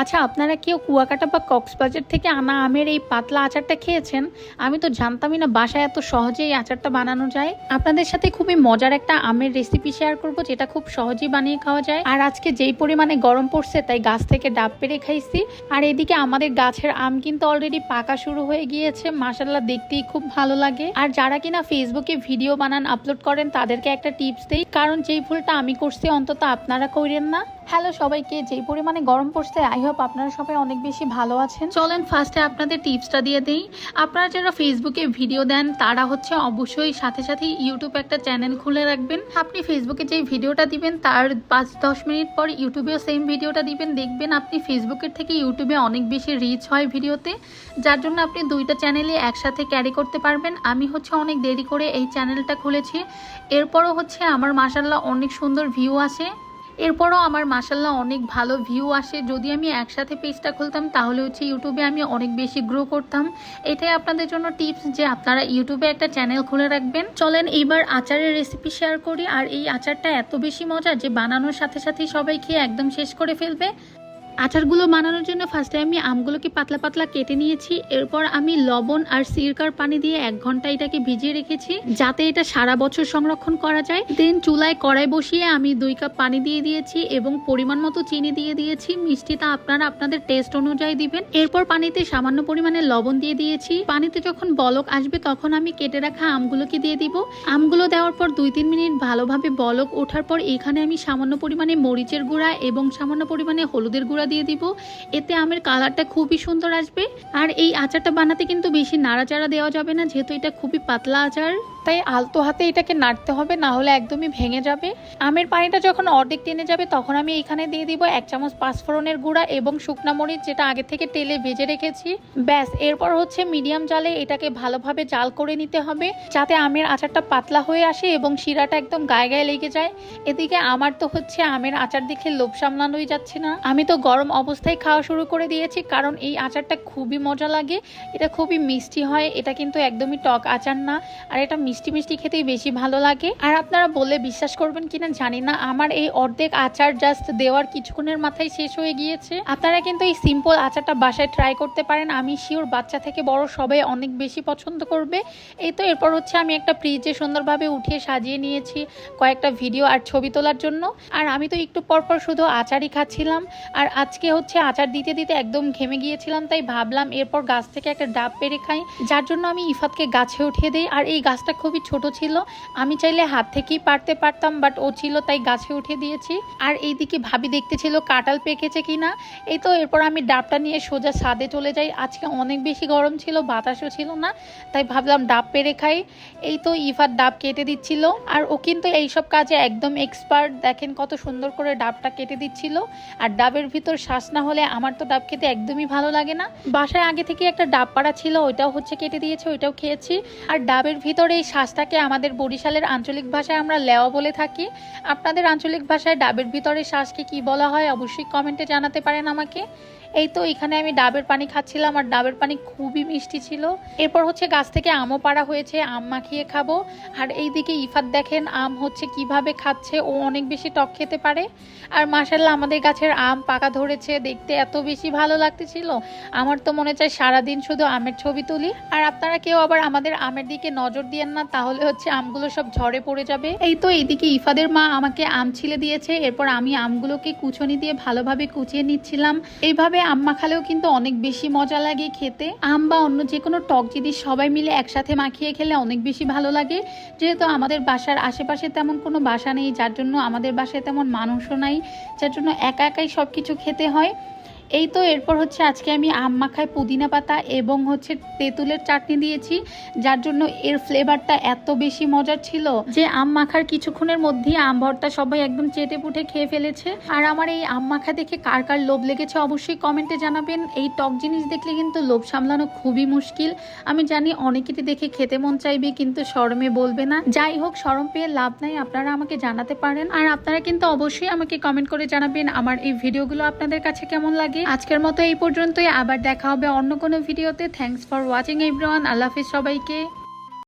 আচ্ছা আপনারা কেউ কুয়াকাটা বা কক্সবাজার থেকে আনা আমের এই পাতলা আচারটা খেয়েছেন? আমি তো জানতামই না বাসায় এত সহজে এই আচারটা বানানো যায়। আপনাদের সাথে খুবই মজার একটা আমের রেসিপি শেয়ার করব, যেটা খুব সহজেই বানিয়ে খাওয়া যায়। আর আজকে যেই পরিমাণে গরম পড়ছে, তাই গাছ থেকে ডাব পেরে খাইছি। আর এদিকে আমাদের গাছের আম কিন্তু অলরেডি পাকা শুরু হয়ে গিয়েছে। মাসাল্লাহ দেখতেই খুব ভালো লাগে। আর যারা কিনা ফেসবুকে ভিডিও বানান আপলোড করেন, তাদেরকে একটা টিপস দেই। কারণ যেই ভুলটা আমি করছি, অন্তত আপনারা করেন না। হ্যালো সবাইকে, যেই পরিমাণে গরম পড়ছে আই হোপ আপনারা সবাই অনেক বেশি ভালো আছেন। চলেন ফার্স্টে আপনাদের টিপসটা দিয়ে দিই। আপনারা যারা ফেসবুকে ভিডিও দেন, তারা হচ্ছে অবশ্যই সাথে সাথে ইউটিউব একটা চ্যানেল খুলে রাখবেন। আপনি ফেসবুকে যেই ভিডিওটা দিবেন, তার পাঁচ দশ মিনিট পর ইউটিউবেও সেম ভিডিওটা দিবেন। দেখবেন আপনি ফেসবুকের থেকে ইউটিউবে অনেক বেশি রিচ হয় ভিডিওতে যার জন্য আপনি দুইটা চ্যানেলই একসাথে ক্যারি করতে পারবেন। আমি হচ্ছে অনেক দেরি করে এই চ্যানেলটা খুলেছি। এরপরও হচ্ছে আমার মাসাল্লাহ অনেক সুন্দর ভিউ আসে। এরপরও আমার মাসাল্লাহ অনেক ভালো ভিউ আসে। যদি আমি একসাথে পেজটা খুলতাম, তাহলে হচ্ছে ইউটিউবে আমি অনেক বেশি গ্রো করতাম। এটাই আপনাদের জন্য টিপস যে আপনারা ইউটিউবে একটা চ্যানেল খুলে রাখবেন। চলেন এইবার আচারের রেসিপি শেয়ার করি। আর এই আচারটা এত বেশি মজা যে বানানোর সাথে সাথেই সবাই খেয়ে একদম শেষ করে ফেলবে। আচারগুলো বানানোর জন্য ফার্স্টে আমি আমগুলোকে পাতলা পাতলা কেটে নিয়েছি। এরপর আমি লবণ আর সিরকার পানি দিয়ে এক ঘণ্টা এটাকে ভিজিয়ে রেখেছি, যাতে এটা সারা বছর সংরক্ষণ করা যায়। দেন চুলায় কড়াই বসিয়ে আমি দুই কাপ পানি দিয়ে দিয়েছি এবং পরিমাণ মতো চিনি দিয়ে দিয়েছি। মিষ্টিটা আপনারা আপনাদের টেস্ট অনুযায়ী দিবেন। এরপর পানিতে সামান্য পরিমাণে লবণ দিয়ে দিয়েছি। পানিতে যখন বলক আসবে তখন আমি কেটে রাখা আমগুলোকে দিয়ে দিব। আমগুলো দেওয়ার পর দুই তিন মিনিট ভালোভাবে বলক ওঠার পর এখানে আমি সামান্য পরিমাণে মরিচের গুঁড়া এবং সামান্য পরিমাণে হলুদের গুঁড়া দিয়ে দিব। এতে আমের কালারটা খুবই সুন্দর আসবে। আর এই আচারটা বানাতে কিন্তু বেশি নাড়াচাড়া দেওয়া যাবে না, যেহেতু এটা খুবই পাতলা আচার। তাই আলতো হাতে এটাকে নাড়তে হবে, না হলে একদমই ভেঙে যাবে। আমের পানিটা যখন অর্ধেক টেনে যাবে, তখন আমি এখানে দিয়ে দিব এক চামচ পাঁচফোড়নের গুঁড়া এবং শুকনা মরিচ, যেটা আগে থেকে তেলে ভেজে রেখেছি। ব্যাস, এরপর হচ্ছে মিডিয়াম জালে এটাকে ভালোভাবে জাল করে নিতে হবে, যাতে আমের আচারটা পাতলা হয়ে আসে এবং শিরাটা একদম গায়ে গায়ে লেগে যায়। এদিকে আমার তো হচ্ছে আমের আচার দেখে লোভ সামলানোই যাচ্ছে না। আমি তো গরম অবস্থায় খাওয়া শুরু করে দিয়েছি, কারণ এই আচারটা খুবই মজা লাগে। এটা খুবই মিষ্টি হয়, এটা কিন্তু একদমই টক আচার না। আর এটা মিষ্টি মিষ্টি মিষ্টি খেতেই বেশি ভালো লাগে। আর আপনারা বললে বিশ্বাস করবেন কিনা জানি না, আমার এই অর্ধেক আচার জাস্ট দেওয়ার কিছুক্ষণের মাথায় শেষ হয়ে গিয়েছে। আপনারা কিন্তু এই সিম্পল আচারটা বাসায় ট্রাই করতে পারেন, আমি শিওর বাচ্চা থেকে বড় সবাই অনেক বেশি পছন্দ করবে। এই তো এরপর হচ্ছে আমি একটা ফ্রিজে সুন্দরভাবে উঠিয়ে সাজিয়ে নিয়েছি কয়েকটা ভিডিও আর ছবি তোলার জন্য। আর আমি তো একটু পরপর শুধু আচারই খাচ্ছিলাম। আর আজকে হচ্ছে আচার দিতে দিতে একদম ঘেমে গিয়েছিলাম, তাই ভাবলাম এরপর গাছ থেকে একটা ডাব পেরে খাই। যার জন্য আমি ইফাতকে গাছে উঠিয়ে দিই। আর এই গাছটা খুবই ছোট ছিল। আমি চাইলে হাত থেকেই পারতে পারতাম বাট ও ছিল তাই গাছে উঠিয়ে দিয়েছি। আর এইদিকে ভাবি দেখতে ছিল কাঁঠাল পেকেছে কিনা। এই তো এরপর আমি ডাবটা নিয়ে সোজা ছাদে চলে যাই। আজকে অনেক বেশি গরম ছিল, বাতাসও ছিল না, তাই ভাবলাম ডাব পেরে খাই। এই তো ইফাত ডাব কেটে দিচ্ছিল। আর ও কিন্তু এইসব কাজে একদম এক্সপার্ট দেখেন কত সুন্দর করে ডাবটা কেটে দিচ্ছিল। আর ডাবের ভিতর শ্বাস না হলে আমার তো ডাব খেতে একদমই ভালো লাগে না। বাসায় আগে থেকে একটা ডাব পাড়া ছিল, ওইটাও হচ্ছে কেটে দিয়েছে, ওইটাও খেয়েছি। আর ডাবের ভিতরে এই শ্বাসটাকে আমাদের বরিশালের আঞ্চলিক ভাষায় আমরা লেওয়া বলে থাকি। আপনাদের আঞ্চলিক ভাষায় ডাবের ভিতরে শ্বাসকে কি বলা হয় অবশ্যই কমেন্টে জানাতে পারেন আমাকে। এই তো এখানে আমি ডাবের পানি খাচ্ছিলাম আর ডাবের পানি খুবই মিষ্টি ছিল। এরপর হচ্ছে গাছ থেকে আমও পাড়া হয়েছে, আম মাখিয়ে খাব। আর এই দিকে ইফাত দেখেন, আম হচ্ছে কীভাবে খাচ্ছে, ও অনেক বেশি টক খেতে পারে। আর মাসাল্লাহ আমাদের গাছের আম পাকা ধরেছে, দেখতে এত বেশি ভালো লাগতেছিল। আমার তো মনে চায় সারাদিন শুধু আমের ছবি তুলি। আর আপনারা কেউ আবার আমাদের আমের দিকে নজর দিয়েন না। তাহলে হচ্ছে আমগুলো সব ঝরে পড়ে যাবে। এই তো এইদিকে ইফাদের মা আমাকে আম ছিলে দিয়েছে, এরপর আমি আমগুলোকে কুচনি দিয়ে ভালোভাবে কুচিয়ে নিচ্ছিলাম। এইভাবে আম মাখালেও কিন্তু অনেক বেশি মজা লাগে খেতে। আম বা অন্য যে কোনো টক জিনিস সবাই মিলে একসাথে মাখিয়ে খেলে অনেক বেশি ভালো লাগে। যেহেতু আমাদের বাসার আশেপাশে তেমন কোনো বাসা নেই, যার জন্য আমাদের বাসায় তেমন মানুষও নাই, যার জন্য একা একাই সব কিছু খেতে হয়। এই তো এরপর হচ্ছে আজকে আমি আম মাখায় পুদিনা পাতা এবং হচ্ছে তেঁতুলের চাটনি দিয়েছি, যার জন্য এর ফ্লেভারটা এত বেশি মজার ছিল যে আম মাখার কিছুক্ষণের মধ্যেই আম ভর্তা সবাই একদম চেটে পুটে খেয়ে ফেলেছে। আর আমার এই আম মাখা দেখে কার কার লোভ লেগেছে অবশ্যই কমেন্টে জানাবেন। এই টক জিনিস দেখলে কিন্তু লোভ সামলানো খুবই মুশকিল। আমি জানি অনেকেরই দেখে খেতে মন চাইবে, কিন্তু শরমে বলবে না। যাই হোক শরম পেয়ে লাভ নাই, আপনারা আমাকে জানাতে পারেন। আর আপনারা কিন্তু অবশ্যই আমাকে কমেন্ট করে জানাবেন আমার এই ভিডিওগুলো আপনাদের কাছে কেমন লাগে। আজকের মতো এই পর্যন্তই। আবার দেখা হবে অন্য কোনো ভিডিওতে। থ্যাংকস ফর ওয়াচিং এভরিওয়ান আল্লাহ হাফিজ সবাইকে।